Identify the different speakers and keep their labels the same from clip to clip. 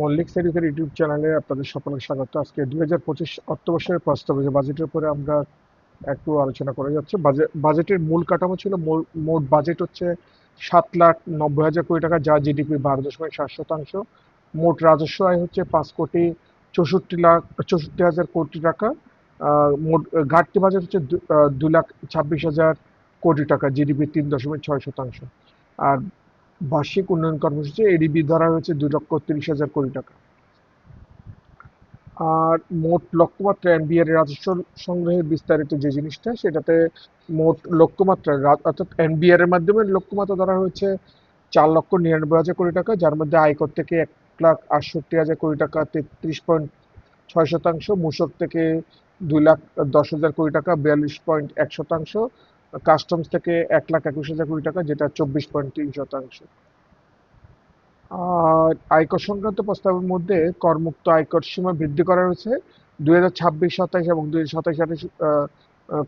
Speaker 1: Mallick সেরিফের YouTube চ্যানেলে আপনাদের সকলকে স্বাগত। আজকে দুই হাজার পঁচিশ অর্থবর্ষের প্রস্তাবে যে বাজেটের উপরে আমরা একটু আলোচনা করা যাচ্ছে বাজেটের মূল কাঠামো ছিল মোট বাজেট হচ্ছে সাত লাখ নব্বই হাজার কোটি টাকা, যা জিডিপি বারো দশমিক সাত শতাংশ। মোট রাজস্ব আয় হচ্ছে পাঁচ কোটি চৌষট্টি লাখ, চৌষট্টি হাজার কোটি টাকা। মোট ঘাটতি বাজেট হচ্ছে দুই লাখ ছাব্বিশ হাজার কোটি টাকা, জিডিপি তিন দশমিক ছয় শতাংশ। আর বার্ষিক উন্নয়ন কর্মসূচি এডিবি ধরা হয়েছে দুই লক্ষ তিরিশ হাজার কোটি টাকা। আর মোট লক্ষ্যমাত্রা এনবিআর রাজস্ব সংগ্রহের বিস্তারিত যে জিনিসটা, সেটাতে মোট লক্ষ্যমাত্রা অর্থাৎ এনবিআর এর মাধ্যমে লক্ষ্যমাত্রা ধরা হয়েছে চার লক্ষ নিরানব্বই হাজার কোটি টাকা, যার মধ্যে আয়কর থেকে এক লাখ আটষট্টি হাজার কোটি টাকা, তেত্রিশ পয়েন্ট ছয় শতাংশ, মূসক থেকে দুই লাখ দশ হাজার কোটি টাকা, বিয়াল্লিশ পয়েন্ট এক শতাংশ কাস্টমস থেকে এক লাখ একুশ হাজার কোটি টাকা, যেটা চব্বিশ পয়েন্ট তিন শতাংশ। আর আয়কর সংক্রান্ত প্রস্তাবের মধ্যে করমুক্ত আয়কর সীমা বৃদ্ধি করা হয়েছে। দুই হাজার ছাব্বিশ সাতাইশ এবং দুই হাজার সাতাইশ আঠাইশ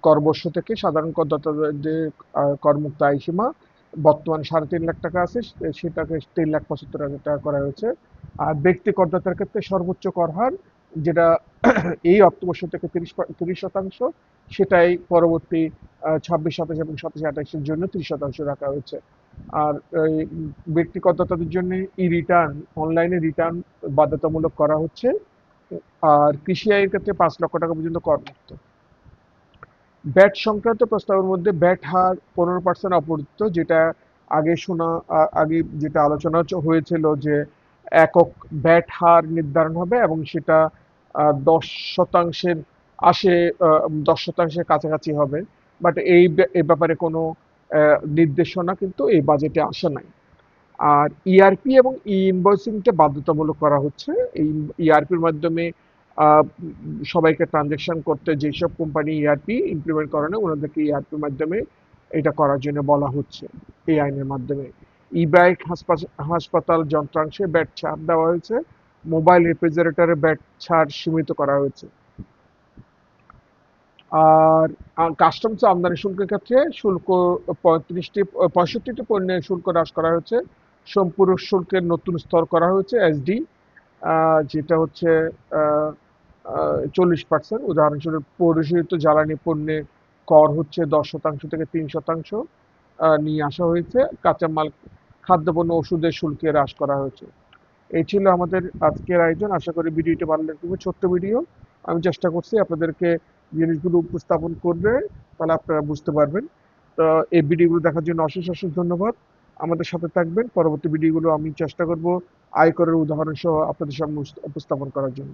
Speaker 1: করবর্ষ থেকে সাধারণ করদাতাদের করমুক্ত আয় সীমা বর্তমান সাড়ে তিন লাখ টাকা আছে সেটাকে তিন লাখ পঁচাত্তর হাজার টাকা করা হয়েছে। আর ব্যক্তি করদাতার ক্ষেত্রে সর্বোচ্চ কর হার যেটা এই অর্থবর্ষ থেকে তিরিশ তিরিশ শতাংশ, সেটাই পরবর্তী ছাব্বিশ, সাতাশ এবং সাতাশ আঠাশের জন্য তিরিশ শতাংশ রাখা হয়েছে। আর এই ব্যক্তি করদাতাদের জন্য ই রিটার্ন, অনলাইনে রিটার্ন বাধ্যতামূলক করা হচ্ছে। আর কৃষি আয়ের ক্ষেত্রে পাঁচ লক্ষ টাকা পর্যন্ত করমুক্ত। ব্যাট সংক্রান্ত প্রস্তাবের মধ্যে ব্যাট হার পনেরো পার্সেন্ট অপরিত যেটা আগে শোনা আগে যেটা আলোচনা হয়েছিল যে একক ব্যাট হার নির্ধারণ হবে এবং সেটা দশ শতাংশের আসে দশ শতাংশের কাছাকাছি হবে। বাট এই ব্যাপারে কোনো নির্দেশনা কিন্তু এই বাজেটে আসে নাই। আর ইআরপি এবং ই ইনভয়েসিংটা বাধ্যতামূলক করা হচ্ছে। এই ইআরপির মাধ্যমে সবাইকে ট্রানজ্যাকশন করতে যেসব কোম্পানি ইআরপি ইমপ্লিমেন্ট করে না, ওনাদেরকে ইআরপির মাধ্যমে এটা করার জন্য বলা হচ্ছে। এই আইনের মাধ্যমে। ই বাইক হাসপাতাল যন্ত্রাংশে ব্যাট ছাড় দেওয়া হয়েছে। মোবাইল রেফ্রিজারেটরে ব্যাট ছাড় সীমিত করা হয়েছে। আর কাস্টমস আমদানি শুল্কের ক্ষেত্রে শুল্ক পঁয়ত্রিশটি, পঁয়ষট্টিটি পণ্যের শুল্ক হ্রাস করা হয়েছে। সম্পূর্ণ শুল্কের নতুন স্তর করা হয়েছে এসডি যেটা হচ্ছে চল্লিশ পার্সেন্ট উদাহরণস্বরূপ পরিশোধিত জ্বালানি পণ্যের কর হচ্ছে দশ শতাংশ থেকে তিন শতাংশ নিয়ে আসা হয়েছে। কাঁচামাল, খাদ্যপণ্য ওষুধের শুল্কে হ্রাস করা হয়েছে। এই ছিল আমাদের আজকের আয়োজন। আশা করি ভিডিওটি ভালো লাগবে ছোট্ট ভিডিও। আমি চেষ্টা করছি আপনাদেরকে জিনিসগুলো উপস্থাপন করবে তাহলে আপনারা বুঝতে পারবেন। তো এই ভিডিওগুলো দেখার জন্য অশেষ অশেষ ধন্যবাদ। আমাদের সাথে থাকবেন। পরবর্তী ভিডিওগুলো আমি চেষ্টা করব আয়করের উদাহরণ সহ আপনাদের সামনে উপস্থাপন করার জন্য।